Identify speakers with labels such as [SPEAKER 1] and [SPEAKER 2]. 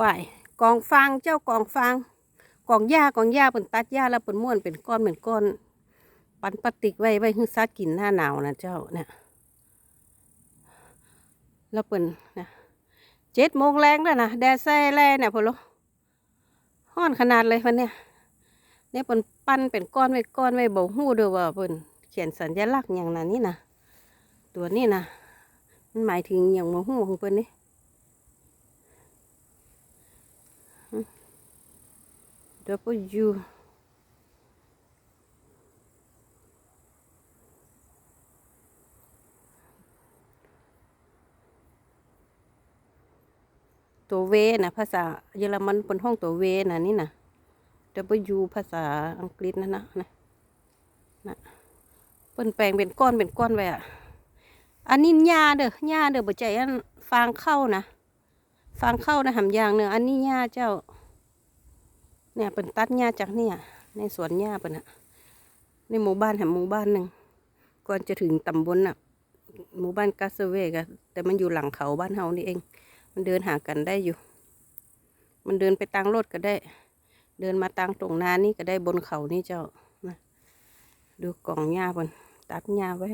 [SPEAKER 1] ว่ายกองฟางเจ้ากองฟางกองหญ้ากองหญ้าเป็นตัดหญ้าแล้วเป็นม้วนเป็นก้อนเป็นก้อน ปันปลาติกไว้ไว้ให้ซัดกินหน้าหนาวนะเจ้าเนี่ยแล้วเป็นนะเจ็ดโมงแรงแล้วนะแดดแซ่แล่เนี่ยพอลห้อนขนาดเลยวันเนี้ยเนี่ยเป็นปั้นเป็นก้อนไว้ก้อนไว้บ่หู้ด้อว่าเพิ่นเขียนสัญลักษณ์อย่างนั้นนี่นะตัวนี้นะมันหมายถึงอย่างบ่หู้ของเพิ่นนี่ W ตัวเวนะภาษาเยอรมันเป็นห้องตัวเวนะนี่นะ W ภาษาอังกฤษนั่นะนะนะเป็นแปลงเป็นก้อนเป็นก้อนไว้อะอันนี้หญ้าเด้อหญ้าเด้อบ่ใจอันฟางเข้านะ ฟางเข้านะหำยางเนื้ออันนี้หญ้าเจ้า เนี่ยเป็นตัดหญ้าจากเนี่ย ในสวนหญ้าเป็นอะในหมู่บ้านแห่งหมู่บ้านหนึ่งก่อนจะถึงตำบลน่ะ หมู่บ้านกาเซเวกอะแต่มันอยู่หลังเขาบ้านเฮานี่เอง มันเดินหากันได้อยู่ มันเดินไปตังรถก็ได้ เดินมาตังตรงนานี่ก็ได้บนเขานี่เจ้านะดูกล่องหญ้าบนตัดหญ้าไว้